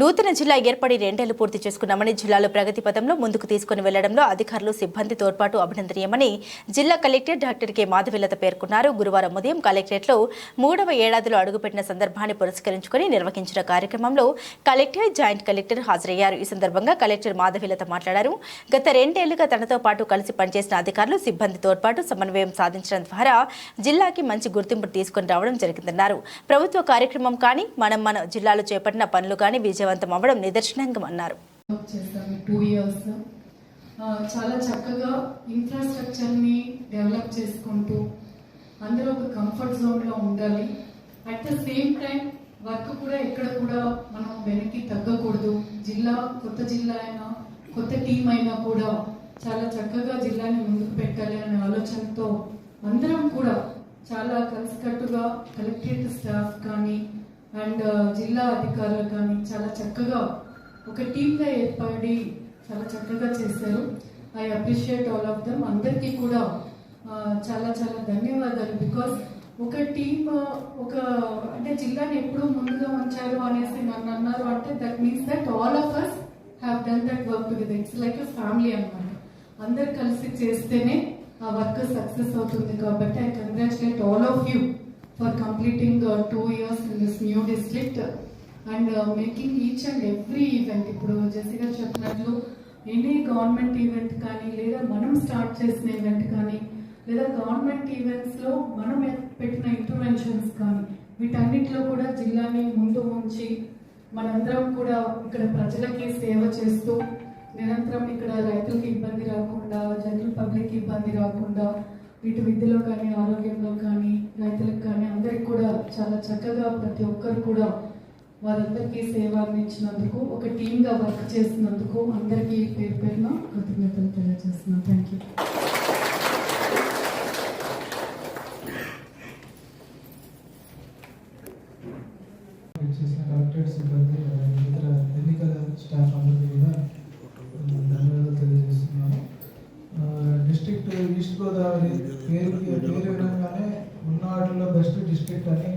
నూతన జిల్లా ఏర్పడి రెండేళ్ళు పూర్తి చేసుకున్నామని జిల్లాలో ప్రగతి పథంలో ముందుకు తీసుకుని వెళ్ళడంలో అధికారులు సిబ్బంది తోడ్పాటు అభినందనీయమని జిల్లా కలెక్టర్ డాక్టర్ కె. మాధవిలత పేర్కొన్నారు. గురువారం ఉదయం కలెక్టరేట్లో మూడవ ఏడాదిలో అడుగుపెట్టిన సందర్భాన్ని పురస్కరించుకుని నిర్వహించిన కార్యక్రమంలో కలెక్టర్ జాయింట్ కలెక్టర్ హాజరయ్యారు. ఈ సందర్భంగా కలెక్టర్ మాధవిలత మాట్లాడారు. గత రెండేళ్ళుగా తనతో పాటు కలిసి పనిచేసిన అధికారులు సిబ్బంది తోడ్పాటు సమన్వయం సాధించడం ద్వారా జిల్లాకి మంచి గుర్తింపు తీసుకుని రావడం జరిగిందన్నారు. ప్రభుత్వ కార్యక్రమం కానీ మనం మన జిల్లాలో చేపట్టిన పనులు కానీ విజయవంతం అవ్వడం నిదర్శనంగా అన్నారు వర్క్ టూ ఇయర్స్ చాలా చక్కగా ఇన్ఫ్రాస్ట్రక్చర్ని డెవలప్ చేసుకుంటూ అందరూ ఒక కంఫర్ట్ జోన్లో ఉండాలి. At the same time work కూడా ఎక్కడ కూడా మనం వెనక్కి తగ్గకూడదు. జిల్లా కొత్త జిల్లా అయినా కొత్త టీం అయినా కూడా చాలా చక్కగా జిల్లాని ముందుకు పెట్టాలి అనే ఆలోచనతో అందరం కూడా చాలా కలిసికట్టుగా కలెక్టరేట్ స్టాఫ్ కానీ అండ్ జిల్లా అధికారులు కానీ చాలా చక్కగా ఒక టీమ్గా ఏర్పడి చాలా చక్కగా చేశారు. I appreciate all of them. అందరికీ కూడా చాలా చాలా ధన్యవాదాలు. బికాస్ ఒక టీమ్ ఒక అంటే జిల్లాని ఎప్పుడు ముందుగా ఉంచారు అనేసి నన్ను అన్నారు అంటే that means that all of us have done that work together it's like a family అనమాట అందరు కలిసి చేస్తేనే ఆ వర్క్ సక్సెస్ అవుతుంది. కాబట్టి I congratulate all of you for completing two years in this new district and making each and every event ఇప్పుడు JC గారు చెప్పినట్లు ఎనీ గవర్నమెంట్ ఈవెంట్ కానీ లేదా మనం స్టార్ట్ చేసిన ఈవెంట్ కానీ లేదా గవర్నమెంట్ ఈవెంట్స్లో మనం పెట్టిన ఇంటర్వెన్షన్స్ కానీ వీటన్నిటిలో కూడా జిల్లాని ముందు ఉంచి మనందరం కూడా ఇక్కడ ప్రజలకి సేవ చేస్తూ నిరంతరం ఇక్కడ రైతులకి ఇబ్బంది రాకుండా జనరల్ పబ్లిక్ ఇబ్బంది రాకుండా ఇటు విద్యలో కానీ ఆరోగ్యంలో కానీ రైతులకు కానీ అందరికి కూడా చాలా చక్కగా ప్రతి ఒక్కరు కూడా వారందరికీ సేవ అందించినందుకు ఒక టీమ్గా వర్క్ చేసినందుకు అందరికీ పేరు పేరున కృతజ్ఞతలు తెలియజేస్తున్నాను. థ్యాంక్ యూ చేసిన కలెక్టరేట్ సిబ్బంది ఇతర ఎన్నికల స్టాఫ్ అందరికీ కూడా డిస్ట్రిక్ట్ ఈస్ట్ గోదావరి పేరు పేరు ఉన్న వాటిలో బెస్ట్ డిస్ట్రిక్ట్ అని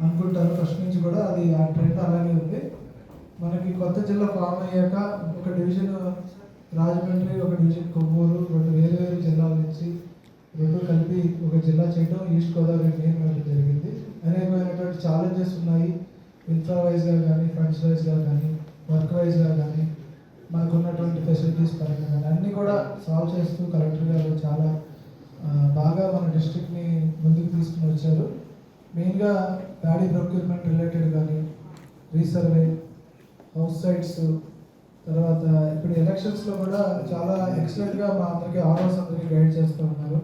అనుకుంటారు. ఫస్ట్ నుంచి కూడా అది ఆ ట్రెండ్ అలాగే ఉంది. మనకి కొత్త జిల్లా ఫామ్ అయ్యాక ఒక డివిజన్ రాజమండ్రి ఒక డివిజన్ కొవ్వూరు రెండు వేరు వేరు జిల్లాల నుంచి రెండు కలిపి ఒక జిల్లా చేయడం ఈస్ట్ గోదావరి మెయిన్ అవ్వడం జరిగింది. అనేకమైనటువంటి ఛాలెంజెస్ ఉన్నాయి. ఇన్ఫ్రా వైజ్గా కానీ ఫండ్స్ వైజ్గా కానీ వర్క్ వైజ్గా కానీ. మనకు ఉన్నటువంటి ఫెసిలిటీస్ పరంగా కానీ అన్నీ కూడా సాల్వ్ చేస్తూ కలెక్టర్ గారు చాలా బాగా మన డిస్ట్రిక్ట్ని ముందుకు తీసుకుని వచ్చారు. మెయిన్గా ప్యాడీ ప్రొక్యూర్మెంట్ రిలేటెడ్ కానీ రీసర్వే హౌస్ సైట్స్ తర్వాత ఇప్పుడు ఎలక్షన్స్లో కూడా చాలా ఎక్సలెంట్గా మా అందరికీ ఆర్ఓస్ అందరికీ గైడ్ చేస్తూ ఉన్నారు.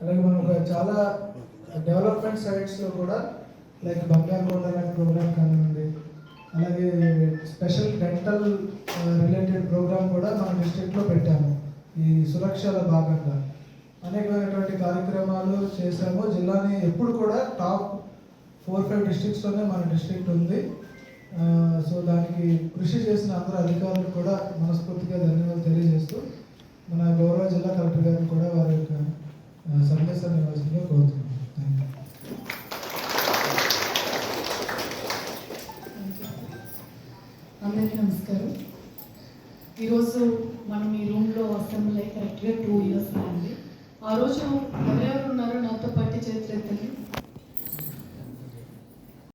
అలాగే మనం చాలా డెవలప్మెంట్ సైట్స్లో కూడా లైక్ బంగారు కొండ లాంటి ప్రోగ్రామ్ కానివ్వండి అలాగే డెంటల్ రిలేటెడ్ ప్రోగ్రామ్ కూడా మన డిస్ట్రిక్ట్లో పెట్టాము. ఈ సురక్షల భాగంగా. అనేకమైనటువంటి కార్యక్రమాలు చేశాము. జిల్లాని ఎప్పుడు కూడా టాప్ ఫోర్ ఫైవ్ డిస్ట్రిక్ట్స్లోనే మన డిస్ట్రిక్ట్ ఉంది. సో దానికి కృషి చేసిన అందరు అధికారులకు కూడా మనస్ఫూర్తిగా ధన్యవాదాలు తెలియజేస్తూ మన గౌరవ జిల్లా కలెక్టర్ గారిని కూడా వారి యొక్క సందేశాన్ని ఇవ్వాల్సిందిగా కోరుతున్నాను అందరికీ నమస్కారం. ఈరోజు మనం ఈ రూమ్లో అసెంబ్లీ అయ్యి కరెక్ట్గా టూ ఇయర్స్ అయింది. ఆ రోజు ఎవరెవరు ఉన్నారో నాతో పట్టి చేతులు